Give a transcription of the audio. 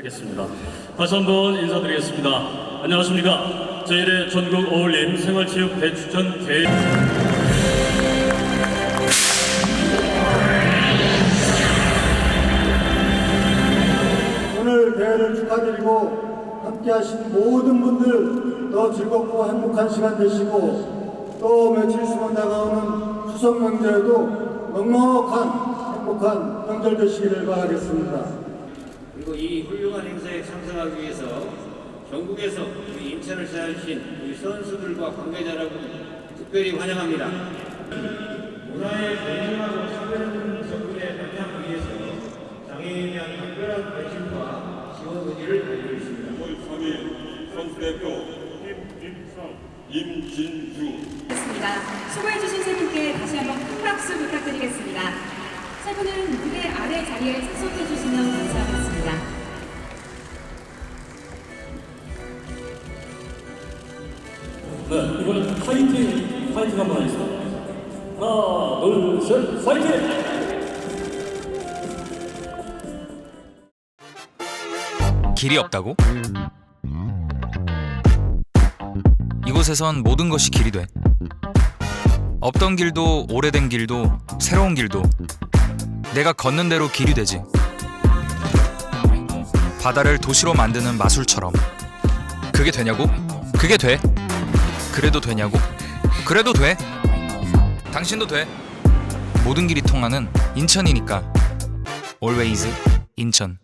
하겠습니다. 다시 한번 인사드리겠습니다. 안녕하십니까. 제1회 전국 어울림 생활체육 대축전 대회 오늘 대회를 축하드리고 함께하신 모든 분들 더 즐겁고 행복한 시간 되시고 또 며칠 있으면 다가오는 추석 명절에도 넉넉한 행복한 명절 되시기를 바라겠습니다. 그리고 이 훌륭한 행사에 참석하기 위해서 전국에서 우리 인천을 찾아주신 우리 선수들과 관계자 여러분 특별히 환영합니다. 문화의 존중하고 차별하는 전국의 발전을 위해서 장애인에 대한 특별한 관심과 지원 의지를 가지고 있습니다. 3일 선수대표 임진주 있습니다. 수고해주신 세 분께 다시 한번 큰 박수 부탁드리겠습니다. 세 분은 무대 아래 자리에 착석해주시면 네, 이번엔 파이팅, 파이팅 한번 하겠습니다. 하나, 둘, 셋, 파이팅! 길이 없다고? 이곳에선 모든 것이 길이 돼. 없던 길도 오래된 길도 새로운 길도 내가 걷는 대로 길이 되지. 바다를 도시로 만드는 마술처럼. 그게 되냐고? 그게 돼. 그래도 되냐고? 그래도 돼. 당신도 돼. 모든 길이 통하는 인천이니까. Always 인천.